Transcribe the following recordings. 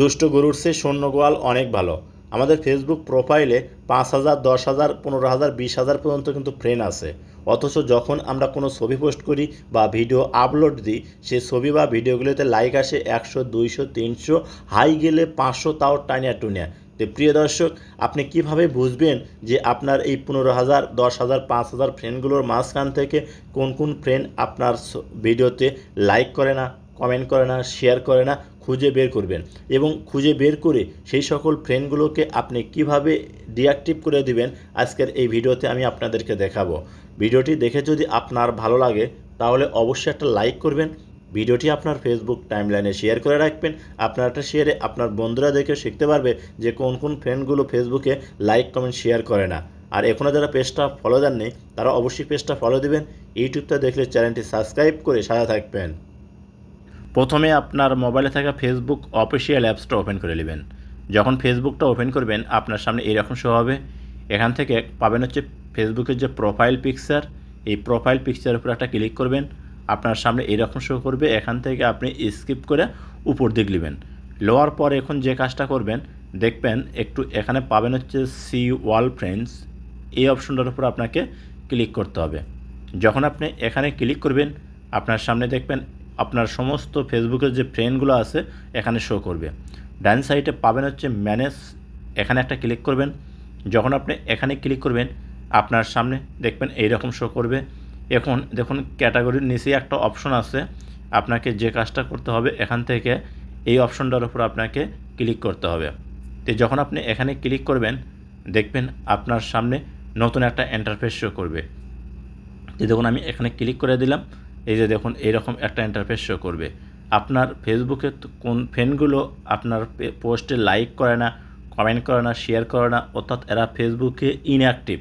দুষ্ট গরুর চেয়ে শূন্য গোয়াল অনেক ভালো। আমাদের ফেসবুক প্রোফাইলে পাঁচ হাজার, দশ হাজার, পনেরো হাজার, বিশ হাজার পর্যন্ত কিন্তু ফ্রেন্ড আছে। অথচ যখন আমরা কোনো ছবি পোস্ট করি বা ভিডিও আপলোড দিই, সেই ছবি বা ভিডিওগুলোতে লাইক আসে একশো, দুইশো, তিনশো হাই গেলে পাঁচশো তাও টানিয়া টুনিয়া। তো প্রিয় দর্শক, আপনি কীভাবে বুঝবেন যে আপনার এই পনেরো হাজার, দশ হাজার, পাঁচ হাজার ফ্রেন্ডগুলোর মাঝখান থেকে কোন কোন ফ্রেন্ড আপনার ভিডিওতে লাইক করে না? কমেন্ট করে না শেয়ার করে না, খুঁজে বের করবেন। এবং খুঁজে বের করে সেই সকল ফ্রেন্ডগুলোকে আপনি কীভাবে ডিঅ্যাক্টিভ করে দিবেন, আজকের এই ভিডিওতে আমি আপনাদেরকে দেখাবো। ভিডিওটি দেখে যদি আপনার ভালো লাগে, তাহলে অবশ্যই একটা লাইক করবেন। ভিডিওটি আপনার ফেসবুক টাইমলাইনে শেয়ার করে রাখবেন। আপনার একটা শেয়ারে আপনার বন্ধুরা দেখে শিখতে পারবে যে কোন কোন ফ্রেন্ডগুলো ফেসবুকে লাইক কমেন্ট শেয়ার করে না। আর এখনও যারা পেজটা ফলো দেননি, তারা অবশ্যই পেজটা ফলো দিবেন। ইউটিউবটা দেখলে চ্যানেলটি সাবস্ক্রাইব করে সাজা থাকবেন। প্রথমে আপনার মোবাইলে থাকা ফেসবুক অফিসিয়াল অ্যাপসটা ওপেন করে নেবেন। যখন ফেসবুকটা ওপেন করবেন, আপনার সামনে এরকম শো হবে। এখান থেকে পাবেন হচ্ছে ফেসবুকের যে প্রোফাইল পিকচার এই প্রোফাইল পিকচারের উপর একটা ক্লিক করবেন। আপনার সামনে এরকম শো করবে, এখান থেকে আপনি স্কিপ করে উপর দিক নেবেন। লোয়ার পর এখন যে কাজটা করবেন, দেখবেন একটু এখানে পাবেন হচ্ছে সি ওয়াল ফ্রেন্ডস এই অপশনটার উপর আপনাকে ক্লিক করতে হবে। যখন আপনি এখানে ক্লিক করবেন, আপনার সামনে দেখবেন আপনার সমস্ত ফেসবুকের যে ফ্রেন্ডগুলো আছে, এখানে শো করবে। ডান সাইডে পাবেন হচ্ছে ম্যানেজ এখানে একটা ক্লিক করবেন। যখন আপনি এখানে ক্লিক করবেন, আপনার সামনে দেখবেন এই রকম শো করবে। এখন দেখুন ক্যাটাগরির নিচেই একটা অপশন আছে। আপনাকে যে কাজটা করতে হবে, এখান থেকে এই অপশনটার উপর আপনাকে ক্লিক করতে হবে। তো যখন আপনি এখানে ক্লিক করবেন, দেখবেন আপনার সামনে নতুন একটা এন্টারফেস শো করবে। যে দেখুন, আমি এখানে ক্লিক করে দিলাম। এই যে দেখুন, এরকম একটা ইন্টারফেস শো করবে। আপনার ফেসবুকে কোন ফ্রেন্ডগুলো আপনার পোস্টে লাইক করে না কমেন্ট করে না শেয়ার করে না, অর্থাৎ এরা ফেসবুকে ইনঅ্যাক্টিভ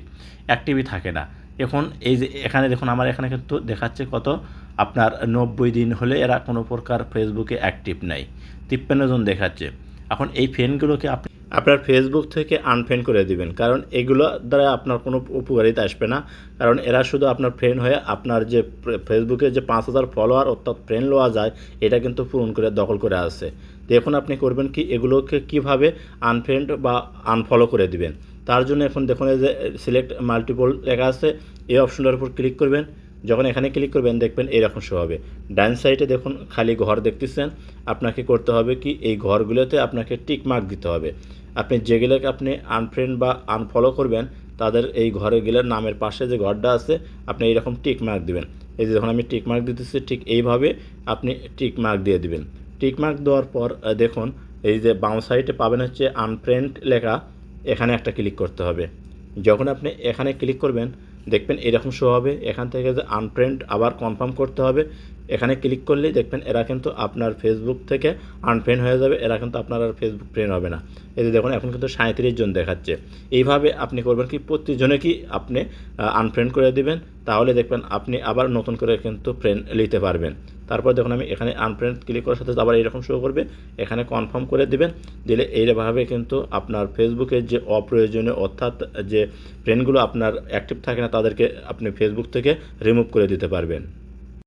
অ্যাক্টিভই থাকে না। এখন এই যে এখানে দেখুন, আমার এখানে কিন্তু দেখাচ্ছে কত? আপনার নব্বই দিন হলে এরা কোনো প্রকার ফেসবুকে অ্যাক্টিভ নাই। তিপ্পান্ন জন দেখাচ্ছে। এখন এই ফ্রেন্ডগুলোকে আপনি আপনার ফেসবুক থেকে আনফ্রেন্ড করে দিবেন। কারণ এগুলো দ্বারা আপনার কোনো উপকারিতা আসবে না। কারণ এরা শুধু আপনার ফ্রেন্ড হয়ে আপনার যে ফেসবুকে যে পাঁচ হাজার ফলোয়ার অর্থাৎ ফ্রেন্ড লওয়া যায়, এটা কিন্তু পূরণ করে, দখল করে আসছে তো এখন আপনি করবেন কি, এগুলোকে কীভাবে আনফ্রেন্ড বা আনফলো করে দিবেন? তার জন্য এখন দেখুন এই যে সিলেক্ট মাল্টিপল লেখা আছে, এই অপশনটার উপর ক্লিক করবেন। যখন এখানে ক্লিক করবেন, দেখবেন এরকম শো হবে। ডান সাইডে দেখুন, খালি ঘর দেখতেছেন। আপনাকে করতে হবে কি, এই ঘরগুলোতে আপনাকে টিক মার্ক দিতে হবে। আপনি যেগুলোকে আপনি আনফ্রেন্ড বা আনফলো করবেন, তাদের এই ঘরে গেলে নামের পাশে যে ঘরটা আছে, আপনি এইরকম টিক মার্ক দিবেন। এই যে যখন আমি টিক মার্ক দিতেছি, ঠিক এইভাবে আপনি টিক মার্ক দিয়ে দিবেন। টিক মার্ক দেওয়ার পর দেখুন, এই যে বাম সাইডে পাবেন হচ্ছে আনফ্রেন্ড লেখা। এখানে একটা ক্লিক করতে হবে। যখন আপনি এখানে ক্লিক করবেন দেখবেন এরকম শো হবে। এখান থেকে যে আনফ্রেন্ড আবার কনফার্ম করতে হবে। এখানে ক্লিক করলেই দেখবেন এরা কিন্তু আপনার ফেসবুক থেকে আনফ্রেন্ড হয়ে যাবে। এরা কিন্তু আপনার আর ফেসবুক ফ্রেন্ড হবে না। এই যে দেখুন, এখন কিন্তু সাঁত্রিশ জন দেখাচ্ছে। এইভাবে আপনি করবেন কি প্রতিজনে কি আপনি আনফ্রেন্ড করে দিবেন। তাহলে দেখবেন আপনি আবার নতুন করে কিন্তু ফ্রেন্ড নিতে পারবেন। তারপর দেখুন আমি এখানে আনপ্রিন্ট ক্লিক করার সাথে আবার এরকম শো করবে, এখানে কনফার্ম করে দিবেন দিলে এইভাবে কিন্তু আপনার ফেসবুকের যে অপ্রয়োজনীয় অর্থাৎ যে ফ্রেন্ডগুলো আপনার অ্যাক্টিভ থাকে না, তাদেরকে আপনি ফেসবুক থেকে রিমুভ করে দিতে পারবেন।